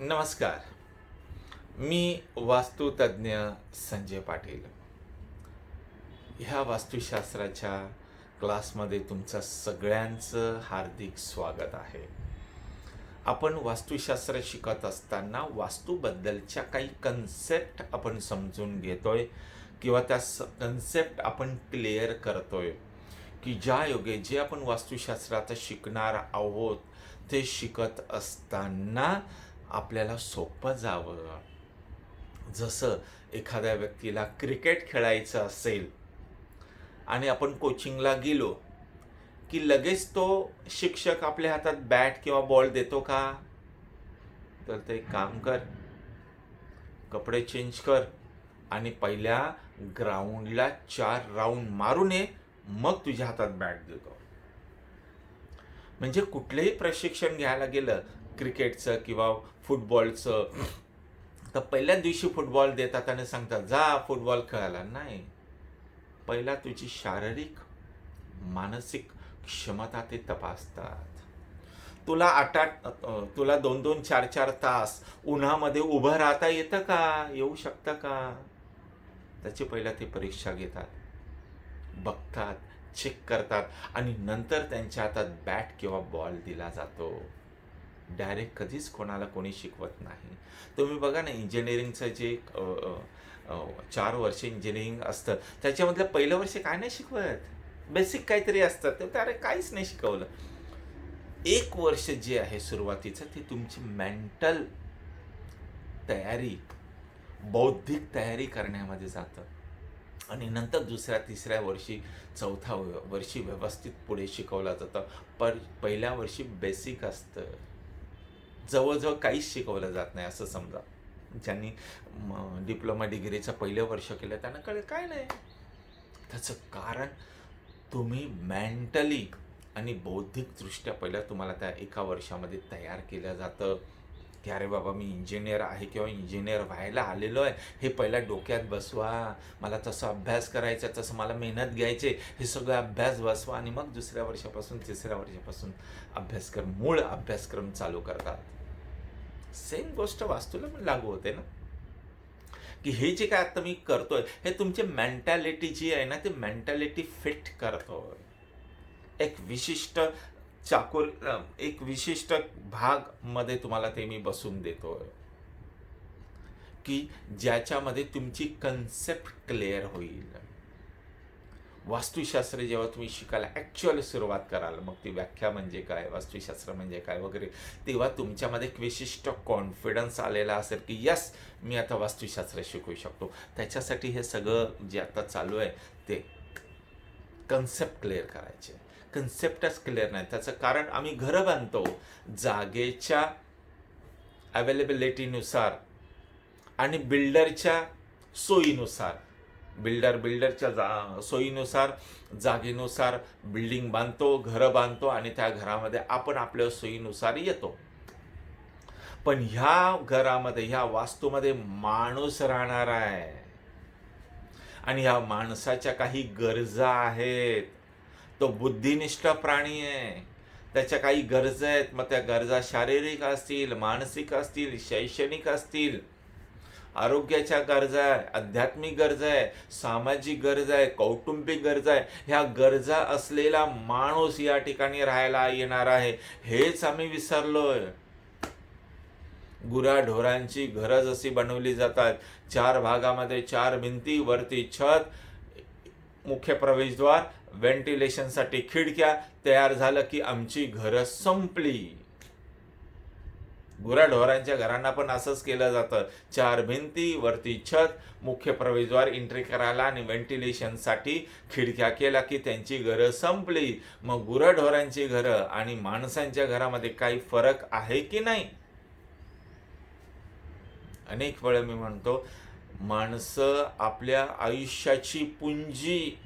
नमस्कार. मी वास्तुतज्ञ संजय पाटील. ह्या वास्तुशास्त्राच्या क्लासमध्ये तुमचं सगळ्यांचं हार्दिक स्वागत आहे. आपण वास्तुशास्त्र शिकत असताना वास्तूबद्दलच्या काही कन्सेप्ट आपण समजून घेतोय किंवा त्या कन्सेप्ट आपण क्लिअर करतोय की ज्या योगे जे आपण वास्तुशास्त्रात शिकणार आहोत ते शिकत असताना आपल्याला सोपं जावं. जसं एखाद्या व्यक्तीला क्रिकेट खेळायचं असेल आणि आपण कोचिंगला गेलो की लगेच तो शिक्षक आपल्या हातात बॅट किंवा बॉल देतो का? तर ते काम कर. कपडे चेंज कर आणि पहिल्या ग्राउंडला चार राऊंड मारून ये मग तुझ्या हातात बॅट देतो. म्हणजे कुठलंही प्रशिक्षण घ्यायला गेलं क्रिकेटचं किंवा फुटबॉलचं. तर पहिल्या दिवशी फुटबॉल देतात आणि सांगतात जा फुटबॉल खेळायला. नाही. पहिला तुझी शारीरिक मानसिक क्षमता ते तपासतात. तुला आठ आठ तुला दोन दोन चार चार तास उन्हामध्ये उभं राहता येतं का? येऊ शकतं का? त्याची पहिला ते परीक्षा घेतात. बघतात चेक करतात आणि नंतर त्यांच्या हातात बॅट किंवा बॉल दिला जातो. डायरेक्ट कधीच कोणाला कोणी शिकवत नाही. तुम्ही बघा ना इंजिनिअरिंगचं जे चार वर्ष इंजिनिअरिंग असतं त्याच्यामधलं पहिलं वर्ष काय नाही शिकवत? बेसिक काहीतरी असतं. ते अरे काहीच नाही शिकवलं. एक वर्ष जे आहे सुरुवातीचं ते तुमची मेंटल तयारी बौद्धिक तयारी करण्यामध्ये जातं. आणि नंतर दुसऱ्या तिसऱ्या वर्षी चौथा व- वर्षी व्यवस्थित पुढे शिकवलं जातं. पर पहिल्या वर्षी बेसिक असतं. जवळजवळ काहीच शिकवलं जात नाही असं समजा. ज्यांनी डिप्लोमा डिग्रीचं पहिलं वर्ष केलं त्यांना कळेल काय नाही. त्याचं कारण तुम्ही मेंटली आणि बौद्धिकदृष्ट्या पहिलं तुम्हाला त्या एका वर्षामध्ये तयार केलं जातं. की अरे बाबा मी इंजिनियर आहे किंवा इंजिनियर व्हायला आलेलो आहे. हे पहिल्या डोक्यात बसवा. मला तसं अभ्यास करायचा तसं मला मेहनत घ्यायचे हे सगळं अभ्यास बसवा आणि मग दुसऱ्या वर्षापासून तिसऱ्या वर्षापासून अभ्यासक्रम मूळ अभ्यासक्रम चालू करतात. सेम गोष्ट वास्तूला पण लागू होते ना? की हे जे काय आता मी करतोय हे तुमची मेंटॅलिटी जी आहे ना ती मेंटॅलिटी फिट करतो एक विशिष्ट चाकोर एक विशिष्ट भागमध्ये तुम्हाला ते मी बसून देतोय. की ज्याच्यामध्ये तुमची कन्सेप्ट क्लिअर होईल. वास्तुशास्त्र जेव्हा तुम्ही शिकायला ॲक्च्युअली सुरुवात कराल मग ती व्याख्या म्हणजे काय वास्तुशास्त्र म्हणजे काय वगैरे तेव्हा तुमच्यामध्ये एक विशिष्ट कॉन्फिडन्स आलेला असेल की यस मी आता वास्तुशास्त्र शिकू शकतो. त्याच्यासाठी हे सगळं जे आता चालू आहे ते कन्सेप्ट क्लिअर करायचे. कन्सेप्टच क्लिअर नाही. त्याचं कारण आम्ही घरं बांधतो. जागेच्या अवेलेबिलिटीनुसार आणि बिल्डरच्या सोयीनुसार. बिल्डर बिल्डरच्या जा सोयीनुसार जागेनुसार बिल्डिंग बांधतो घरं बांधतो आणि त्या घरामध्ये आपण आपल्या सोयीनुसार येतो. पण ह्या घरामध्ये ह्या वास्तूमध्ये माणूस राहणार आहे. आणि ह्या माणसाच्या काही गरजा आहेत. तो बुद्धिनिष्ठ प्राणी आहे. त्याच्या काही गरजा आहेत. मग त्या गरजा शारीरिक असतील मानसिक असतील शैक्षणिक असतील आरोग्याच्या गरजा आहे आध्यात्मिक गरजा आहे सामाजिक गरजा आहे कौटुंबिक गरजा आहे. ह्या गरजा असलेला माणूस या ठिकाणी राहायला येणार आहे. हेच आम्ही विसरलोय. गुराढोरांची घरं जशी बनवली जातात चार भागामध्ये चार भिंती वरती छत मुख्य प्रवेशद्वार व्हेंटिलेशनसाठी खिडक्या तयार झालं की आमची घरं संपली. गुराढोरांच्या घरांना पण असंच केलं जातं. चार भिंती वरती छत मुख्य प्रवेशद्वार एंट्री करायला आणि व्हेंटिलेशनसाठी खिडक्या केल्या की त्यांची घरं संपली. मग गुराढोरांची घरं आणि माणसांच्या घरामध्ये काही फरक आहे की नाही? अनेक वेळा मी म्हणतो माणसं आपल्या आयुष्याची पुंजी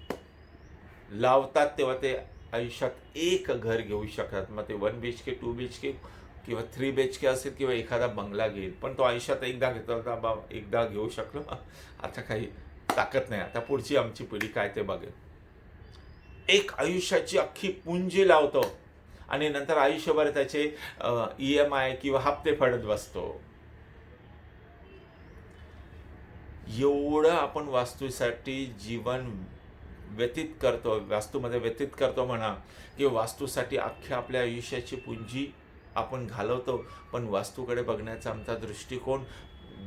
लावतात तेव्हा ते आयुष्यात एक घर घेऊ शकतात. मग ते one B H K two B H K किंवा थ्री बेच के असेल किंवा एखादा बंगला घेईल पण तो आयुष्यात एकदा घेतला होता बा एकदा घेऊ शकलो. आता काही ताकद नाही. आता पुढची आमची पिढी काय ते बघेल. एक आयुष्याची अख्खी पुंजी लावतो आणि नंतर आयुष्यभर त्याचे ई एम आय किंवा हप्ते फडत बसतो. एवढं आपण वास्तूसाठी जीवन व्यतीत करतो वास्तूमध्ये व्यतीत करतो म्हणा की वास्तूसाठी अख्ख्या आपल्या आयुष्याची पुंजी आपण घालवतो पण वास्तूकडे बघण्याचा आमचा दृष्टिकोन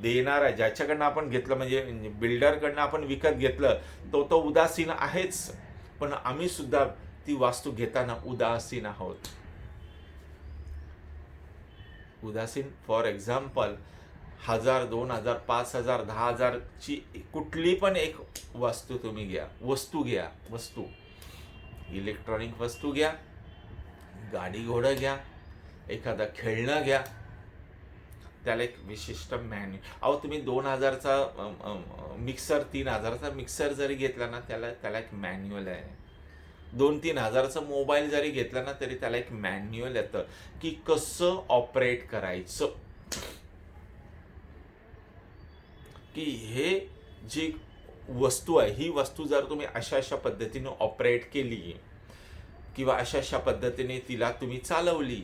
देणारा ज्याच्याकडनं आपण घेतलं म्हणजे बिल्डरकडनं आपण विकत घेतलं तो तो उदासीन आहेच. पण आम्ही सुद्धा ती वास्तू घेताना उदासीन आहोत. उदासीन फॉर एक्झाम्पल हजार दोन हजार पाच हजार दहा हजारची कुठली पण एक वास्तू तुम्ही घ्या. वस्तू घ्या. वस्तू. इलेक्ट्रॉनिक वस्तू घ्या. गाडी घोडं घ्या. एखादा खेळणं घ्या. त्याला एक विशिष्ट मॅन्यू अहो तुम्ही दोन हजारचा मिक्सर तीन हजाराचा मिक्सर जरी घेतला ना त्याला त्याला एक मॅन्युअल आहे. दोन तीन हजारचा मोबाईल जरी घेतला ना तरी त्याला एक मॅन्युअल येतं. की कसं ऑपरेट करायचं? की हे जी वस्तू आहे ही वस्तू जर तुम्ही अशा अशा पद्धतीने ऑपरेट केली किंवा अशा अशा पद्धतीने तिला तुम्ही चालवली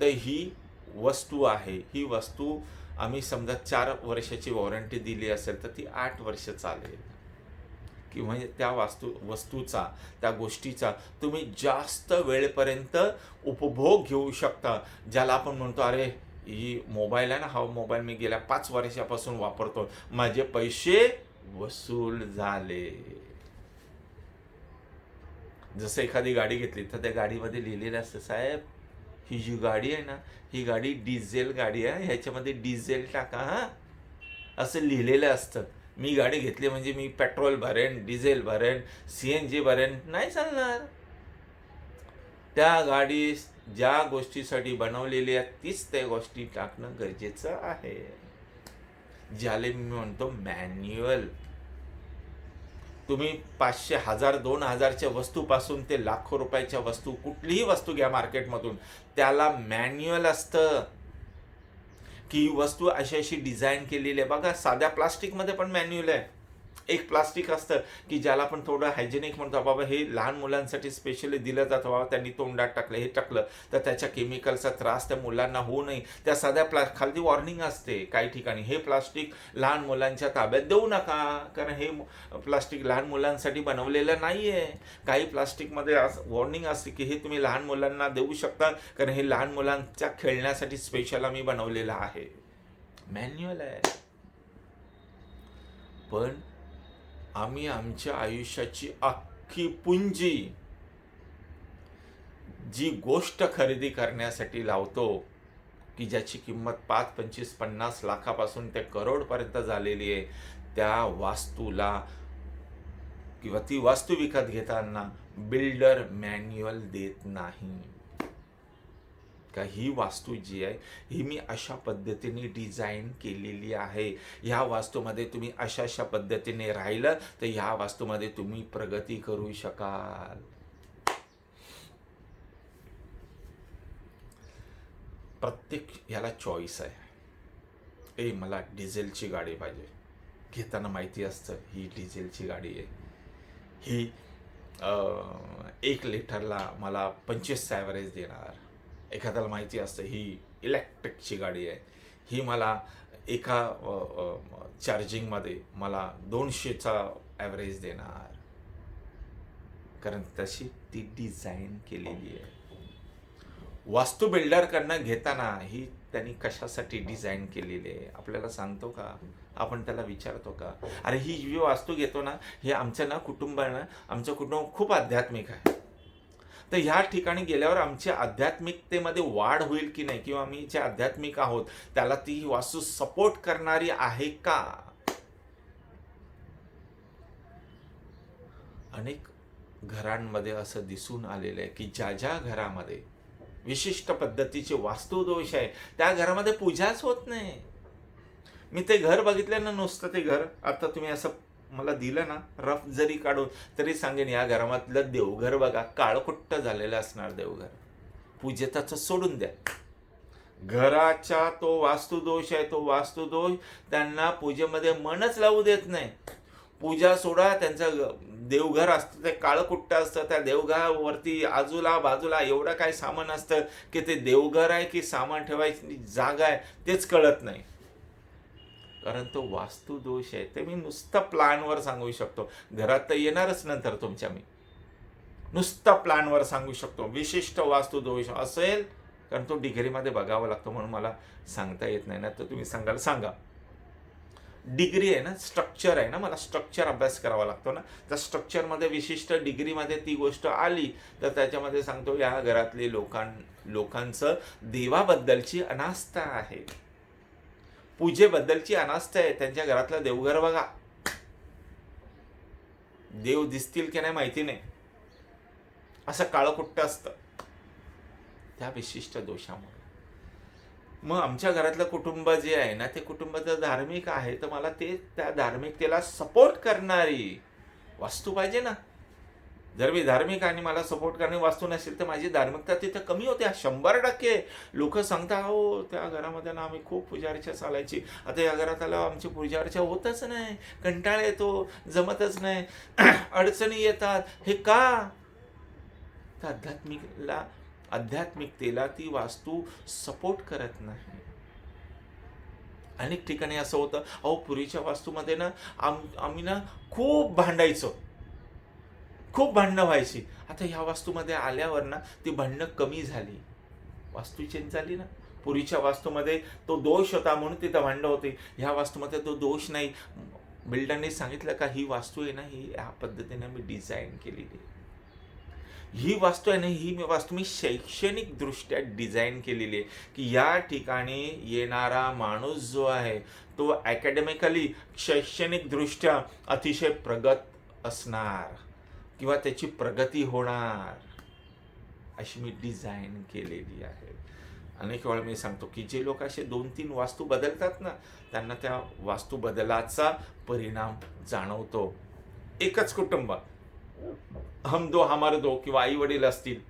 तर ही वस्तू आहे. ही वस्तू आम्ही समजा चार वर्षाची वॉरंटी दिली असेल तर ती आठ वर्ष चालेल. की म्हणजे त्या वास्तू वस्तूचा त्या गोष्टीचा तुम्ही जास्त वेळेपर्यंत उपभोग घेऊ शकता. ज्याला आपण म्हणतो अरे ही मोबाईल आहे ना हा मोबाईल मी गेल्या पाच वर्षापासून वापरतो माझे पैसे वसूल झाले. जसं एखादी गाडी घेतली तर त्या गाडीमध्ये लिहिलेलं असतं साहेब ही जी गाडी आहे ना ही गाडी डिझेल गाडी आहे ह्याच्यामध्ये डिझेल टाका हां. असं लिहिलेलं असतं. मी गाडी घेतली म्हणजे मी पेट्रोल भरेन डिझेल भरेन सी एन जी भरेन नाही चालणार. त्या गाडी ज्या गोष्टीसाठी बनवलेली आहे तीच त्या गोष्टी टाकणं गरजेचं आहे. ज्याला मी म्हणतो मॅन्युअल. तुम्ही पाचशे हजार दोन हजारच्या वस्तूपासून ते लाखो रुपयाच्या वस्तू कुठलीही वस्तू घ्या मार्केटमधून. त्याला मॅन्युअल असतं. की ही वस्तू अशी अशी डिझाईन केलेली आहे. बघा साध्या प्लास्टिकमध्ये पण मॅन्युअल आहे. एक प्लास्टिक असतं की ज्याला आपण थोडं हायजेनिक म्हणतो बाबा हे लहान मुलांसाठी स्पेशली दिलं जातं बाबा त्यांनी तोंडात टाकलं हे टाकलं. तर त्याच्या केमिकलचा त्रास त्या मुलांना होऊ नये. त्या साध्या प्ला खालती वॉर्निंग असते काही ठिकाणी हे प्लास्टिक लहान मुलांच्या ताब्यात देऊ नका कारण हे प्लास्टिक लहान मुलांसाठी बनवलेलं नाही आहे काही प्लास्टिकमध्ये वॉर्निंग असते की हे तुम्ही लहान मुलांना देऊ शकता कारण हे लहान मुलांच्या खेळण्यासाठी स्पेशल आम्ही बनवलेलं आहे. मॅन्युअल आहे. पण आम्ही आमच्या आयुष्याची अख्खी पुंजी जी गोष्ट खरेदी करण्यासाठी लावतो की ज्याची किंमत पाच पंचवीस पन्नास लाखापासून ते करोडपर्यंत झालेली आहे त्या वास्तूला किंवा ती वास्तू विकत घेताना बिल्डर मॅन्युअल देत नाही. का ही वास्तू जी आहे ही मी अशा पद्धतीने डिझाईन केलेली आहे. ह्या वास्तूमध्ये तुम्ही अशा अशा पद्धतीने राहिलं तर ह्या वास्तूमध्ये तुम्ही प्रगती करू शकाल. प्रत्येक ह्याला चॉईस आहे. ए मला डिझेलची गाडी पाहिजे. घेताना माहिती असतं ही डिझेलची गाडी आहे. ही एक लिटरला मला पंचवीस ॲव्हरेज देणार. एखाद्याला माहिती असतं ही इलेक्ट्रिकची गाडी आहे. ही मला एका चार्जिंगमध्ये मला दोनशेचा ॲव्हरेज देणार. कारण तशी ती डिझाईन केलेली आहे. वास्तू बिल्डरकडनं घेताना ही त्यांनी कशासाठी डिझाईन केलेली आहे? आपल्याला सांगतो का? आपण त्याला विचारतो का? अरे ही जी वास्तू घेतो ना हे आमच्या ना कुटुंबानं आमचं कुटुंब खूप आध्यात्मिक आहे. तर ह्या ठिकाणी गेल्यावर आमच्या आध्यात्मिकतेमध्ये वाढ होईल की नाही किंवा आम्ही जे आध्यात्मिक आहोत त्याला ती वास्तू सपोर्ट करणारी आहे का? अनेक घरांमध्ये असं दिसून आलेलं आहे की ज्या ज्या घरामध्ये विशिष्ट पद्धतीचे वास्तुदोष आहे त्या घरामध्ये पूजाच होत नाही. मी ते घर बघितलं ना नुसतं ते घर आता तुम्ही असं मला दिलं ना रफ जरी काढून तरी सांगेन या घरामधलं देवघर बघा काळकुट्ट झालेलं असणार देवघर. पूजेताचं सोडून द्या. घराचा तो वास्तुदोष आहे तो वास्तुदोष त्यांना पूजेमध्ये मनच लावू देत नाही. पूजा सोडा त्यांचं देवघर असतं ते काळकुट्ट असतं त्या देवघरावरती आजूला बाजूला एवढं काय सामान असतं की ते देवघर आहे की सामान ठेवायची जागा आहे तेच कळत नाही. कारण तो वास्तू दोष आहे. ते मी नुसतं प्लॅनवर सांगू शकतो. घरात तर येणारच नंतर तुमच्या मी. नुसतं प्लॅनवर सांगू शकतो. विशिष्ट वास्तू दोष असेल कारण तो डिग्रीमध्ये बघावा लागतो म्हणून मला सांगता येत नाही. ना तर तुम्ही सांगाल सांगा. डिग्री आहे ना स्ट्रक्चर आहे ना मला स्ट्रक्चर अभ्यास करावा लागतो ना. त्या स्ट्रक्चरमध्ये विशिष्ट डिग्रीमध्ये ती गोष्ट आली तर त्याच्यामध्ये सांगतो या घरातली लोकां लोकांचं देवाबद्दलची अनास्था आहे. पूजेबद्दलची अनास्था आहे. त्यांच्या घरातलं देवघर बघा. देव दिसतील की नाही माहिती नाही. असं काळकुट्ट असतं. त्या विशिष्ट दोषामुळे. मग आमच्या घरातलं कुटुंब जे आहे ना ते कुटुंब जर धार्मिक आहे. तर मला ते त्या धार्मिकतेला सपोर्ट करणारी वास्तू पाहिजे ना. जर मी धार्मिक आणि मला सपोर्ट करणारी वास्तू नसेल तर माझी धार्मिकता तिथं कमी होते. शंभर टक्के. लोक सांगतात हो त्या घरामध्ये ना आम्ही खूप पूजार्चा चालायची. आता या घरात आल्यावर आमची पूजार्चा होतच नाही. कंटाळा येतो जमतच नाही. अडचणी येतात. हे का? तर आध्यात्मिकला आध्यात्मिकतेला ती वास्तू सपोर्ट करत नाही. अनेक ठिकाणी असं होतं अहो पूर्वीच्या वास्तूमध्ये ना आम आम्ही ना खूप भांडायचो. खूप भांडणं व्हायची. आता ह्या वास्तूमध्ये आल्यावर ना ती भांडणं कमी झाली. वास्तू चेंज झाली ना. पूर्वीच्या वास्तूमध्ये तो दोष होता म्हणून तिथं भांडणं होते. ह्या वास्तूमध्ये तो दोष नाही. बिल्डरने सांगितलं का ही वास्तू आहे ना ही ह्या पद्धतीने मी डिझाईन केलेली ही वास्तू आहे ना ही मी वास्तू मी शैक्षणिकदृष्ट्या डिझाईन केलेली आहे. की या ठिकाणी येणारा माणूस जो आहे तो अकॅडमिकली शैक्षणिकदृष्ट्या अतिशय प्रगत असणार. किंवा त्याची प्रगती होणार अशी मी डिझाईन केलेली आहे. अनेक वेळा मी सांगतो की जे लोक असे दोन तीन वास्तू बदलतात ना त्यांना त्या वास्तू बदलाचा परिणाम जाणवतो. एकच कुटुंब हम दो हमार दो किंवा आई वडील असतील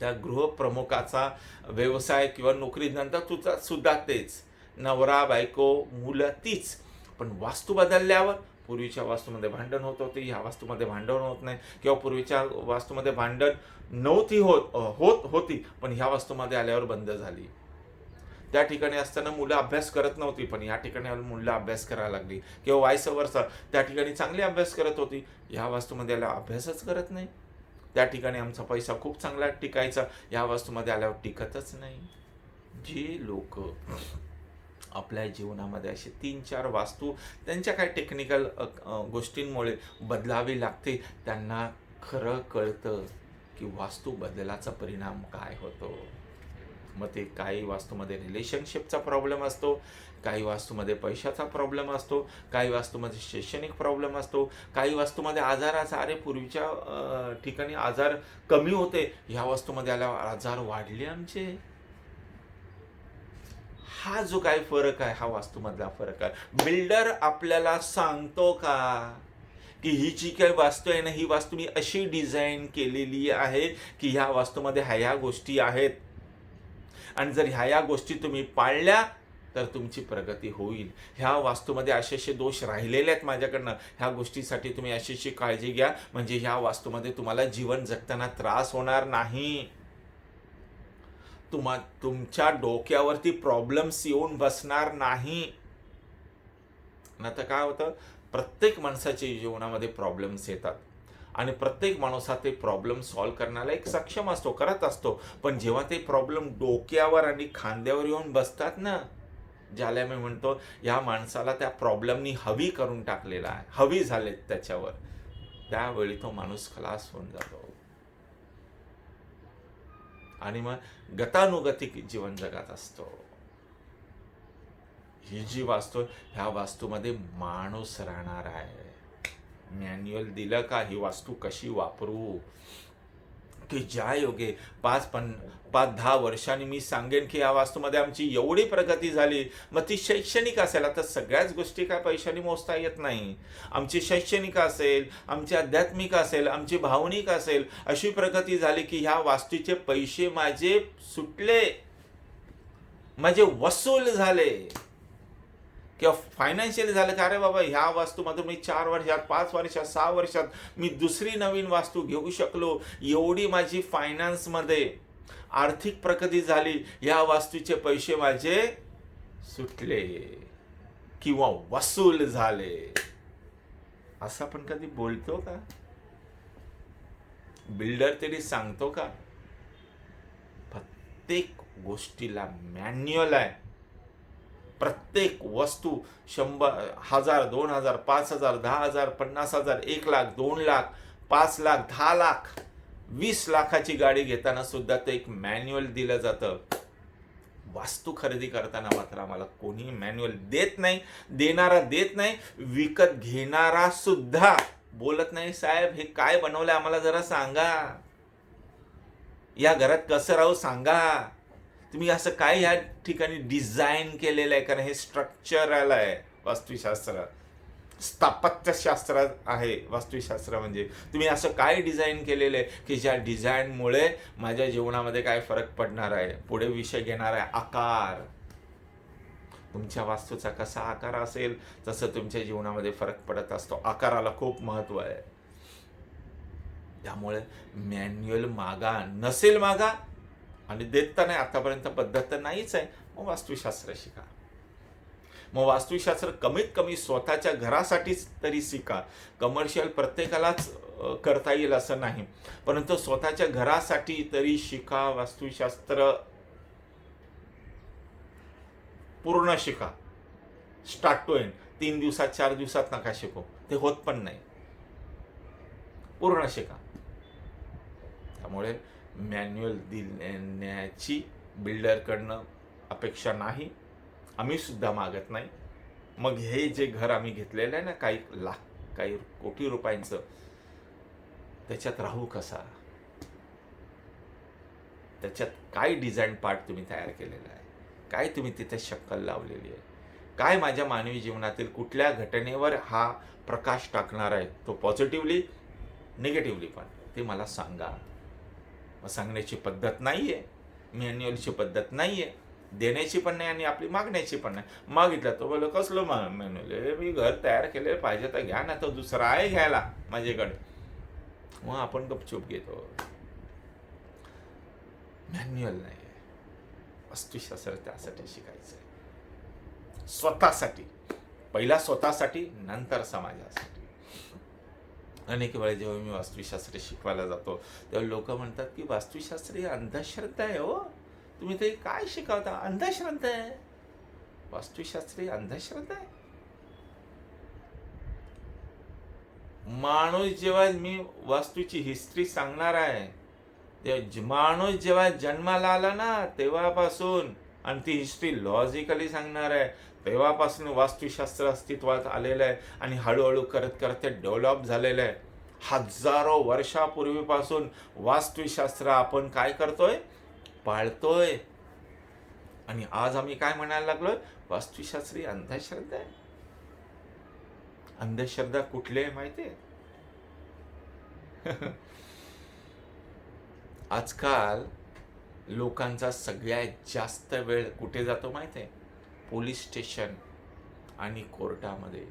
त्या गृहप्रमुखाचा व्यवसाय किंवा नोकरीनंतर तुझा सुद्धा तेच. नवरा बायको मुलं तीच. पण वास्तू बदलल्यावर पूर्वीच्या वास्तूमध्ये भांडण होत होते ह्या वास्तूमध्ये भांडण होत नाही. किंवा पूर्वीच्या वास्तूमध्ये भांडण नव्हती होत होत होती पण ह्या वास्तूमध्ये आल्यावर बंद झाली. त्या ठिकाणी असताना मुलं अभ्यास करत नव्हती पण या ठिकाणी मुलं अभ्यास करायला लागली. किंवा वायस वर्षा त्या ठिकाणी चांगली अभ्यास करत होती. ह्या वास्तूमध्ये आल्यावर अभ्यासच करत नाही. त्या ठिकाणी आमचा पैसा खूप चांगला टिकायचा. या वास्तूमध्ये आल्यावर टिकतच नाही. जे लोक आपल्या जीवनामध्ये असे तीन चार वास्तू त्यांच्या काही टेक्निकल गोष्टींमुळे बदलावी लागते. त्यांना खरं कळतं की वास्तू बदलाचा परिणाम काय होतो. मग ते काही वास्तूमध्ये रिलेशनशिपचा प्रॉब्लेम असतो काही वास्तूमध्ये पैशाचा प्रॉब्लेम असतो काही वास्तूमध्ये शैक्षणिक प्रॉब्लेम असतो काही वास्तूमध्ये आजाराचा अरे पूर्वीच्या ठिकाणी आजार कमी होते ह्या वास्तूमध्ये आल्यावर आजार वाढले आमचे. हा जो काय फरक आहे हा वास्तूमधला फरक आहे. बिल्डर आपल्याला सांगतो का की ही जी काही वास्तू आहे ना ही वास्तू मी अशी डिझाईन केलेली आहे की ह्या वास्तूमध्ये ह्या ह्या गोष्टी आहेत. आणि जर ह्या ह्या गोष्टी तुम्ही पाळल्या तर तुमची प्रगती होईल. ह्या वास्तूमध्ये असे असे दोष राहिलेले आहेत माझ्याकडनं. ह्या गोष्टीसाठी तुम्ही अशी अशी काळजी घ्या. म्हणजे ह्या वास्तूमध्ये तुम्हाला जीवन जगताना त्रास होणार नाही. तुम्हा तुमच्या डोक्यावरती प्रॉब्लेम्स येऊन बसणार नाही. आता काय होतं? प्रत्येक माणसाच्या जीवनामध्ये प्रॉब्लेम्स येतात. आणि प्रत्येक माणूस हा ते प्रॉब्लेम सॉल्व्ह करण्याला एक सक्षम असतो करत असतो. पण जेव्हा ते प्रॉब्लेम डोक्यावर आणि खांद्यावर येऊन बसतात ना ज्याला मी म्हणतो ह्या माणसाला त्या प्रॉब्लेमनी हवी करून टाकलेला आहे. हवी झालेत त्याच्यावर. त्यावेळी तो माणूस खलास होऊन जातो. आणि मग गतानुगतिक जीवन जगत असतो. ही जी वास्तू ह्या वास्तूमध्ये माणूस राहणार आहे. मॅन्युअल दिलं का ही वास्तू कशी वापरू? की ज्या योगे पाच पण पाच दहा वर्षांनी मी सांगेन की या वास्तूमध्ये आमची एवढी प्रगती झाली. मग ती शैक्षणिक असेल आता सगळ्याच गोष्टी काय पैशाने मोजता येत नाही. आमची शैक्षणिक असेल आमची आध्यात्मिक असेल आमची भावनिक असेल अशी प्रगती झाली की ह्या वास्तूचे पैसे माझे सुटले. माझे वसूल झाले. किंवा फायनान्शियली झालं का अरे बाबा ह्या वास्तूमधून मी चार वर्षात पाच वर्षात सहा वर्षात मी दुसरी नवीन वास्तू घेऊ शकलो. एवढी माझी फायनान्समध्ये आर्थिक प्रगती झाली. या वास्तूचे पैसे माझे सुटले किंवा वसूल झाले. असं आपण कधी बोलतो का? बिल्डर तरी सांगतो का? प्रत्येक गोष्टीला मॅन्युअल आहे. प्रत्येक वस्तू शंभर हजार दोन हजार पाच हजार दहा हजार पन्नास हजार एक लाख दोन लाख पाच लाख दहा लाख वीस लाखाची गाडी घेताना सुद्धा ते एक मॅन्युअल दिलं जातं. वास्तू खरेदी करताना मात्र आम्हाला कोणी मॅन्युअल देत नाही देणारा देत नाही विकत घेणारा सुद्धा बोलत नाही. साहेब हे काय बनवलं आम्हाला जरा सांगा. या घरात कसं राहू सांगा. तुम्ही असं काय या ठिकाणी डिझाईन केलेलं आहे कारण हे स्ट्रक्चरल आहे वास्तुशास्त्र. स्थापत्यशास्त्र आहे वास्तुशास्त्र म्हणजे. तुम्ही असं काय डिझाईन केलेलं आहे की ज्या डिझाईनमुळे माझ्या जीवनामध्ये काय फरक पडणार आहे? पुढे विषय घेणार आहे आकार. तुमच्या वास्तूचा कसा आकार असेल तसं तुमच्या जीवनामध्ये फरक पडत असतो. आकाराला खूप महत्त्व आहे. त्यामुळे मॅन्युअल मागा नसेल मागा आणि देत तर नाही आतापर्यंत पद्धत तर नाहीच आहे. मग वास्तुशास्त्र शिका. मग वास्तुशास्त्र कमीत कमी स्वतःच्या घरासाठीच तरी शिका. कमर्शियल प्रत्येकालाच करता येईल असं नाही. परंतु स्वतःच्या घरासाठी तरी शिका वास्तुशास्त्र पूर्ण शिका. स्टार्ट टू एंड तीन दिवसात चार दिवसात नका शिकू. ते होत पण नाही. पूर्ण शिका. त्यामुळे मॅन्युअल देण्याची बिल्डरकडनं अपेक्षा नाही. आम्ही सुद्धा मागत नाही. मग हे जे घर आम्ही घेतलेलं आहे ना काही लाख काही कोटी रुपयांचं त्याच्यात राहू कसा? त्याच्यात काय डिझाईन पार्ट तुम्ही तयार केलेला आहे? काय तुम्ही तिथे शक्कल लावलेली आहे? काय माझ्या मानवी जीवनातील कुठल्या घटनेवर हा प्रकाश टाकणार आहे? तो पॉझिटिव्हली निगेटिव्हली पण. ते मला सांगा. मग सांगण्याची पद्धत नाही आहे मॅन्युअलची पद्धत नाही आहे देण्याची पण नाही आणि आपली मागण्याची पण नाही. मागितलं तो बोल कसलं मा मॅन्युअल मी घर तयार केले पाहिजे तर घ्या ना तर दुसरा आहे घ्यायला माझ्याकडे. मग आपण गपचूप घेतो. मॅन्युअल नाही आहे. वास्तुशास्त्र त्यासाठी शिकायचं आहे स्वतःसाठी. पहिला स्वतःसाठी नंतर समाजासाठी. अनेक वेळा जेव्हा मी वास्तुशास्त्र शिकवायला जातो तेव्हा लोक म्हणतात की वास्तुशास्त्र ही अंधश्रद्धा आहे हो. तुम्ही ते काय शिकवता? अंधश्रद्धा आहे. वास्तुशास्त्र ही अंधश्रद्धा आहे. माणूस जेव्हा मी वास्तूची हिस्ट्री सांगणार आहे तेव्हा माणूस जेव्हा जन्माला आला ना तेव्हापासून आणि ती हिस्ट्री लॉजिकली सांगणार आहे तेव्हापासून वास्तुशास्त्र अस्तित्वात आलेलं आहे आणि हळूहळू करत करत ते डेव्हलप झालेलं आहे. हजारो वर्षापूर्वीपासून वास्तुशास्त्र आपण काय करतोय? पाळतोय. आणि आज आम्ही काय म्हणायला लागलोय? वास्तुशास्त्री अंधश्रद्धा आहे. अंधश्रद्धा कुठली आहे माहिती आहे? आजकाल लोकांचा सगळ्यात जास्त वेळ कुठे जातो माहिती आहे? पोलीस स्टेशन आणि कोर्टामध्ये.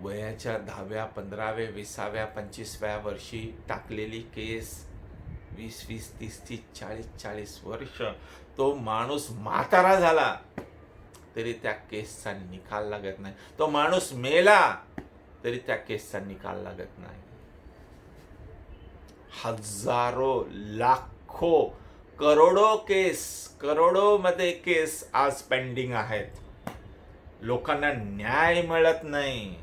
वयाच्या दहाव्या पंधराव्या विसाव्या पंचवीसव्या वर्षी टाकलेली केस वीस वीस तीस तीस चाळीस चाळीस वर्ष. तो माणूस म्हातारा झाला तरी त्या केसचा निकाल लागत नाही. तो माणूस मेला तरी त्या केसचा निकाल लागत नाही. हजारो लाखो करोडो केस करोडो मध्ये केस आज पेंडिंग आहेत. लोकांना न्याय मिळत नाही.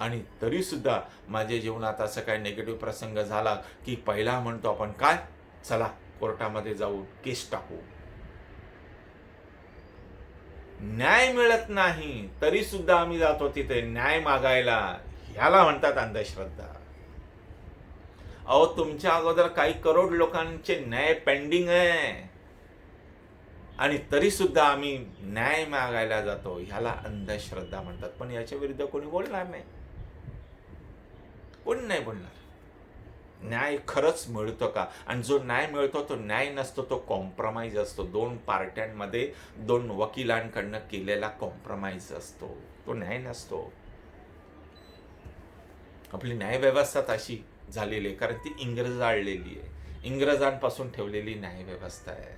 आणि तरी सुद्धा माझ्या जीवनात असं काही निगेटिव्ह प्रसंग झाला की पहिला म्हणतो आपण काय? चला कोर्टामध्ये जाऊ केस टाकू. न्याय मिळत नाही तरी सुद्धा आम्ही जातो तिथे न्याय मागायला. ह्याला म्हणतात अंधश्रद्धा. अहो तुमच्या अगोदर काही करोड लोकांचे न्याय पेंडिंग आहे. आणि तरी सुद्धा आम्ही न्याय मागायला जातो. ह्याला अंधश्रद्धा म्हणतात. पण याच्या विरुद्ध कोणी बोलणार नाही. कोणी नाही बोलणार? न्याय खरंच मिळतो का? आणि जो न्याय मिळतो तो न्याय नसतो तो कॉम्प्रोमाइज असतो. दोन पार्ट्यांमध्ये दोन वकिलांकडनं केलेला कॉम्प्रोमाइज असतो. तो न्याय नसतो. आपली न्यायव्यवस्था तशी. झालेली आहे. कारण ती इंग्रज आळलेली आहे. इंग्रजांपासून ठेवलेली न्यायव्यवस्था आहे.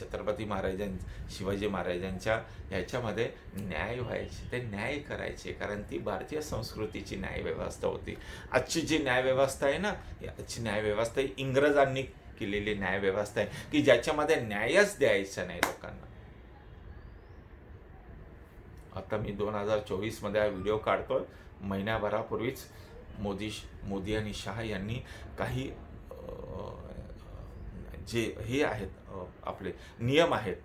छत्रपती महाराजां शिवाजी महाराजांच्या ह्याच्यामध्ये न्याय व्हायचे. ते न्याय करायचे. कारण ती भारतीय संस्कृतीची न्यायव्यवस्था होती. आजची जी न्यायव्यवस्था आहे ना आजची न्यायव्यवस्था ही इंग्रजांनी केलेली न्यायव्यवस्था आहे. की ज्याच्यामध्ये न्यायच द्यायचा नाही लोकांना. आता मी दोन हजार चोवीसमध्ये हा व्हिडिओ काढतोय. महिन्याभरापूर्वीच मोदी मोदी आणि शहा यांनी काही जे हे आहेत आपले नियम आहेत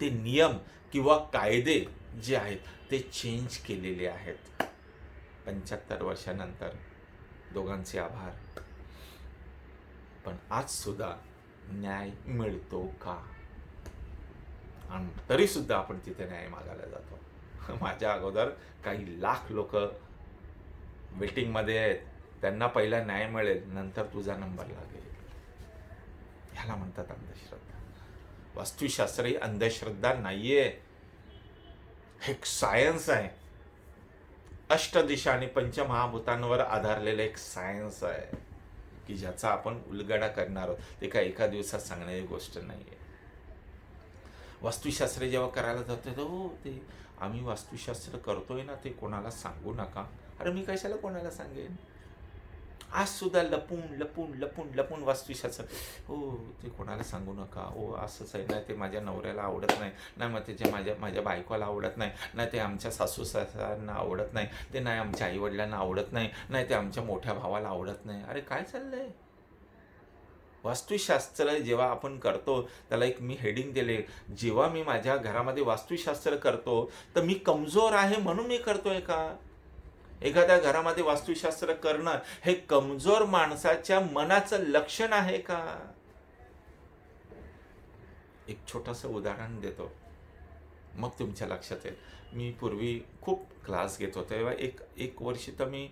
ते नियम किंवा कायदे जे आहेत ते चेंज केलेले आहेत. पंच्याहत्तर वर्षानंतर दोघांचे आभार. पण आज सुद्धा न्याय मिळतो का? आणि तरी सुद्धा आपण तिथे न्याय मागायला जातो. माझ्या अगोदर काही लाख लोक वेटिंगमध्ये आहेत. त्यांना पहिला न्याय मिळेल नंतर तुझा नंबर लागेल. ह्याला म्हणतात अंधश्रद्धा. वास्तुशास्त्र ही अंधश्रद्धा नाहीये. हे सायन्स आहे. अष्टदिशा आणि पंचमहाभूतांवर आधारलेलं एक सायन्स आहे. की ज्याचा आपण उलगडा करणार आहोत. ते काय एका दिवसात सांगण्याची गोष्ट नाही आहे वास्तुशास्त्र जेव्हा करायला जातो हो ते आम्ही वास्तुशास्त्र करतोय ना ते कोणाला सांगू नका. अरे मी कशाला कोणाला सांगेन? आज सुद्धा लपून लपून लपून लपून वास्तुशास्त्र हो ते कोणाला सांगू नका. हो असंच आहे. नाही ते माझ्या नवऱ्याला आवडत नाही. नाही मग त्याच्या माझ्या माझ्या बायकोला आवडत नाही. नाही ते आमच्या सासू सासऱ्यांना आवडत नाही. ते नाही आमच्या आईवडिलांना आवडत नाही. नाही ते आमच्या मोठ्या भावाला आवडत नाही. अरे काय चाललंय? वास्तुशास्त्र जेव्हा आपण करतो त्याला एक मी हेडिंग दिले. जेव्हा मी माझ्या घरामध्ये वास्तुशास्त्र करतो तर मी कमजोर आहे म्हणून मी करतोय का? एखाद्या घरामध्ये वास्तुशास्त्र करणं हे कमजोर माणसाच्या मनाचं लक्षण आहे का? एक छोटंसं उदाहरण देतो. मग तुमच्या लक्षात येईल. मी पूर्वी खूप क्लास घेत होतो. तेव्हा एक एक वर्षी तर मी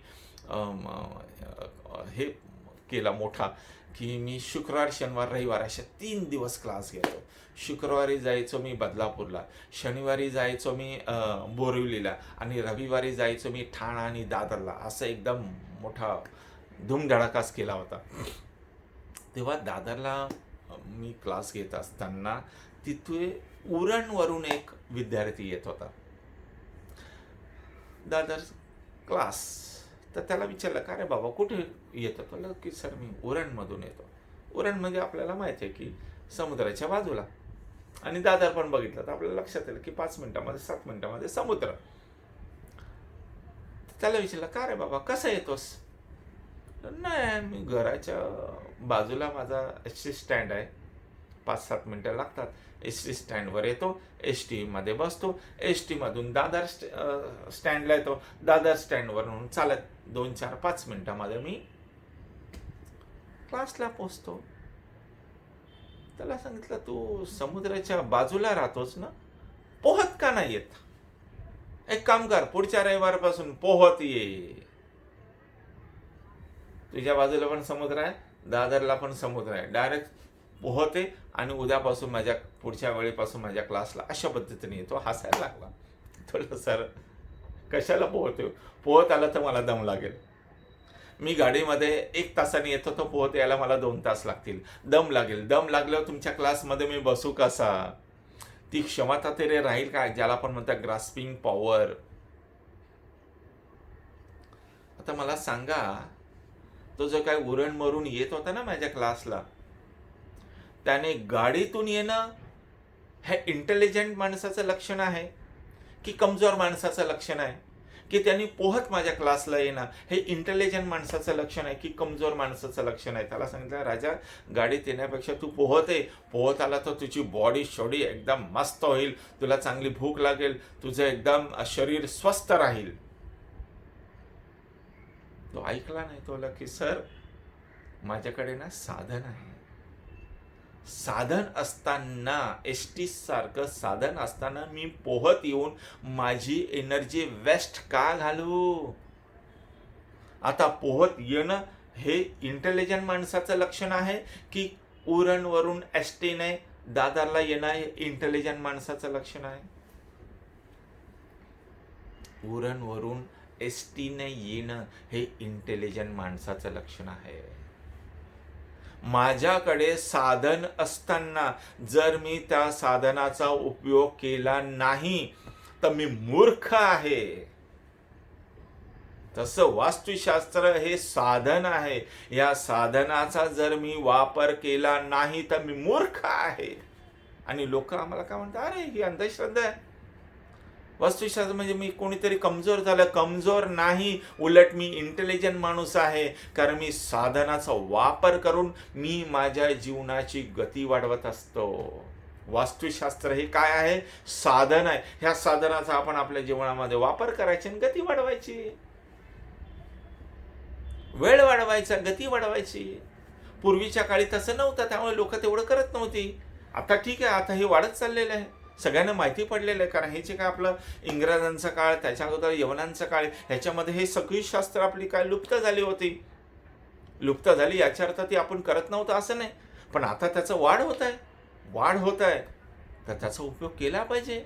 हे केला मोठा. की मी शुक्रवार शनिवार रविवार अशा तीन दिवस क्लास घेतो. शुक्रवारी जायचो मी बदलापूरला शनिवारी जायचो मी बोरिवलीला आणि रविवारी जायचो मी ठाणा आणि दादरला. असं एकदम मोठा धूमधडाकाच केला होता. तेव्हा दादरला मी क्लास घेत असताना तिथे उरणवरून एक विद्यार्थी येत होता. दादर क्लास तर त्याला विचारलं का रे बाबा कुठे येतो. तो की सर मी उरणमधून येतो. उरण म्हणजे आपल्याला माहिती आहे की समुद्राच्या बाजूला. आणि दादर पण बघितलं तर आपल्याला लक्षात येईल की पाच मिनिटामध्ये सात मिनिटामध्ये समुद्र. त्याला विचारलं का रे बाबा कसा येतोस? नाही मी घराच्या बाजूला माझा एस टी स्टँड आहे. पाच सात मिनटं लागतात. एस टी स्टँडवर येतो एस टीमध्ये बसतो. एस टीमधून दादर स्टँडला येतो. दादर स्टँडवरून चालत दोन चार पाच मिनटामध्ये मी क्लासला पोचतो. त्याला सांगितलं तू समुद्राच्या बाजूला राहतोस ना पोहत का नाही येत? एक काम कर पुढच्या रविवारपासून पोहत ये. तुझ्या बाजूला पण समुद्र आहे दादरला पण समुद्र आहे. डायरेक्ट पोहते आणि उद्यापासून माझ्या पुढच्या वेळेपासून माझ्या क्लासला अशा पद्धतीने येतो. हसायला लागला. थोडं सर कशाला पोहतो हो? पोहत आलं तर मला दम लागेल. मी गाडीमध्ये एक तासाने येतो तो पोहत यायला मला दोन तास लागतील. दम लागेल. दम लागल्यावर तुमच्या क्लासमध्ये मी बसू कसा? ती क्षमता तरी राहील काय? ज्याला आपण म्हणतात ग्रास्पिंग पॉवर. आता मला सांगा तो जो काय उरण मरून येत होता ना माझ्या क्लासला त्याने गाडीतून येणं हे इंटेलिजंट माणसाचं लक्षण आहे की कमजोर माणसाचं लक्षण आहे? की त्यांनी पोहत माझ्या क्लासला येणं. हे इंटेलिजंट माणसाचं लक्षण आहे की कमजोर माणसाचं लक्षण आहे. त्याला सांगितलं राजा गाडीत येण्यापेक्षा तू पोहत. आहे पोहत आला तर तुझी बॉडी शॉडी एकदम मस्त होईल. तुला चांगली भूक लागेल. तुझं एकदम शरीर स्वस्थ राहील. तो ऐकला नाही तो की सर माझ्याकडे ना साधन आहे. साधन असताना एस टी सारखं साधन असताना मी पोहत येऊन माझी एनर्जी वेस्ट का घालू? आता पोहत येणं हे इंटेलिजंट माणसाचं लक्षण आहे की उरणवरून एस टीने दादरला येणं हे इंटेलिजंट माणसाचं लक्षण आहे? उरणवरून एस टीने येणं हे इंटेलिजंट माणसाचं लक्षण आहे. माझ्याकडे साधन असताना जर मी त्या साधनाचा उपयोग केला नाही तर मी मूर्ख आहे. तसं वास्तुशास्त्र हे साधन आहे. या साधनाचा जर मी वापर केला नाही तर मी मूर्ख आहे. आणि लोक आम्हाला काय म्हणतात अरे ही अंधश्रद्धा आहे. वास्तुशास्त्र म्हणजे मी कोणीतरी कमजोर झालं. कमजोर नाही. उलट मी इंटेलिजंट माणूस आहे. कारण मी साधनाचा वापर करून मी माझ्या जीवनाची गती वाढवत असतो. वास्तुशास्त्र हे काय आहे? साधन आहे. ह्या साधनाचा आपण आपल्या जीवनामध्ये वापर करायची आणि गती वाढवायची. वेळ वाढवायचा गती वाढवायची. पूर्वीच्या काळी तसं नव्हतं. त्यामुळे लोक तेवढं करत नव्हती. आता ठीक आहे. आता हे वाढत चाललेलं आहे. सगळ्यांना माहिती पडलेलं आहे. कारण हे जे काय आपलं इंग्रजांचा काळ त्याच्या अगोदर यवनांचा काळ ह्याच्यामध्ये हे सगळी शास्त्र आपली काय लुप्त झाली होती. लुप्त झाली याच्या अर्थ ती आपण करत नव्हतं असं नाही. पण आता त्याचं वाढ होत आहे. वाढ होत आहे. तर त्याचा उपयोग केला पाहिजे.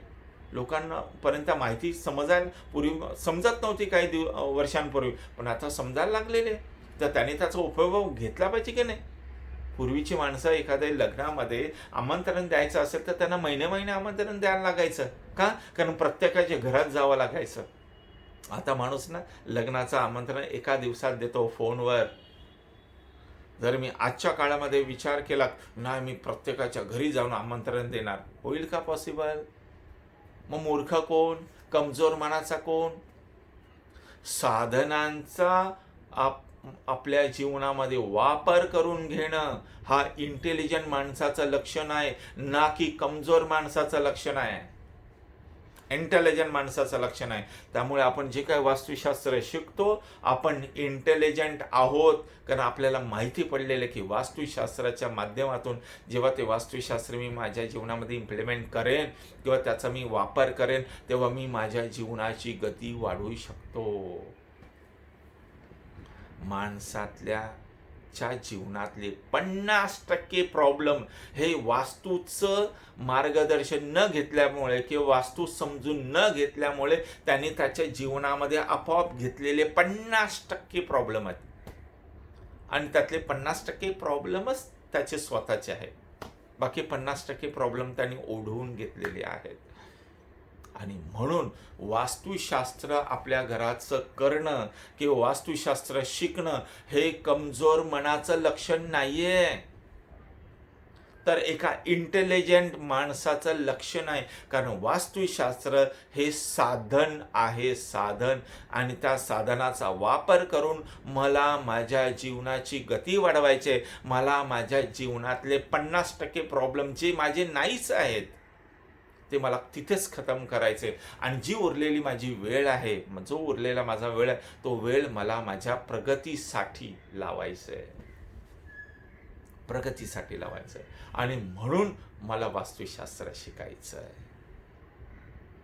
लोकांना पर्यंत माहिती समजायला पूर्वी समजत नव्हती काही दिव वर्षांपूर्वी. पण आता समजायला लागलेले तर त्याने त्याचा उपयोग घेतला पाहिजे की नाही? पूर्वीची माणसं एखाद्या लग्नामध्ये आमंत्रण द्यायचं असेल तर त्यांना महिने महिने आमंत्रण द्यायला लागायचं. का? कारण प्रत्येकाच्या घरात जावं लागायचं. आता माणूस ना लग्नाचं आमंत्रण एका दिवसात देतो फोनवर. जर मी आजच्या काळामध्ये विचार केला नाही मी प्रत्येकाच्या घरी जाऊन आमंत्रण देणार. होईल का पॉसिबल मग मूर्ख कोण? कमजोर मनाचा कोण? साधनांचा आप आपल्या जीवनामध्ये वापर करून घेणं हा इंटेलिजंट माणसाचं लक्षण आहे ना की कमजोर माणसाचं लक्षण आहे. इंटेलिजंट माणसाचं लक्षण आहे. त्यामुळे आपण जे काही वास्तुशास्त्र शिकतो आपण इंटेलिजंट आहोत. कारण आपल्याला माहिती पडलेलं की वास्तुशास्त्राच्या माध्यमातून जेव्हा ते वास्तुशास्त्र मी माझ्या जीवनामध्ये इम्प्लिमेंट करेन किंवा त्याचा मी वापर करेन तेव्हा मी माझ्या जीवनाची गती वाढवू शकतो. माणसातल्या च्या जीवनातले पन्नास टक्के प्रॉब्लेम हे वास्तूचं मार्गदर्शन न घेतल्यामुळे किंवा वास्तू समजून न घेतल्यामुळे त्यांनी त्याच्या जीवनामध्ये आपोआप घेतलेले पन्नास टक्के प्रॉब्लेम आहेत. आणि त्यातले पन्नास टक्के प्रॉब्लेमच त्याचे स्वतःचे आहेत. बाकी पन्नास टक्के प्रॉब्लेम त्यांनी ओढवून घेतलेले आहेत. आणि म्हणून वास्तुशास्त्र आपल्या घराचं करणं किंवा वास्तुशास्त्र शिकणं हे कमजोर मनाचं लक्षण नाही आहे तर एका इंटेलिजंट माणसाचं लक्षण आहे. कारण वास्तुशास्त्र हे साधन आहे साधन. आणि त्या साधनाचा वापर करून मला माझ्या जीवनाची गती वाढवायची मला माझ्या जीवनातले पन्नास टक्के प्रॉब्लेम जे माझे नाहीच आहेत. ते मला तिथेच खतम करायचे. आणि जी उरलेली माझी वेळ आहे जो उरलेला माझा वेळ आहे तो वेळ मला माझ्या प्रगतीसाठी लावायचं. आहे प्रगतीसाठी लावायचं. आहे आणि म्हणून मला वास्तुशास्त्र शिकायचं आहे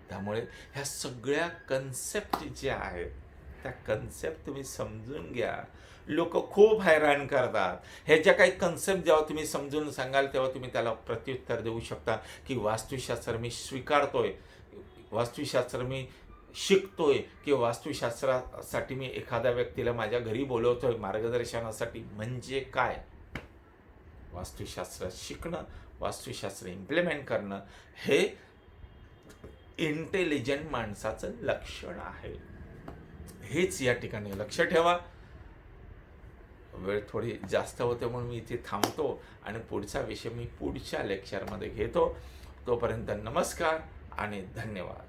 त्यामुळे ह्या सगळ्या कन्सेप्ट ज्या आहेत त्या कन्सेप्ट तुम्ही समजून घ्या. लोक खूप हैराण करतात. ह्याच्या काही कन्सेप्ट जेव्हा तुम्ही समजून सांगाल तेव्हा तुम्ही त्याला प्रत्युत्तर देऊ शकता की वास्तुशास्त्र मी स्वीकारतोय वास्तुशास्त्र मी शिकतोय किंवा वास्तुशास्त्रासाठी मी एखाद्या व्यक्तीला माझ्या घरी बोलवतोय मार्गदर्शनासाठी म्हणजे काय? वास्तुशास्त्र शिकणं वास्तुशास्त्र इम्प्लिमेंट करणं हे इंटेलिजंट माणसाचं लक्षण आहे. हेच या ठिकाणी. लक्ष ठेवा. वेळ थोडी जास्त होते म्हणून मी इथे थांबतो आणि पुढचा विषय मी पुढच्या लेक्चरमध्ये घेतो. तोपर्यंत नमस्कार आणि धन्यवाद.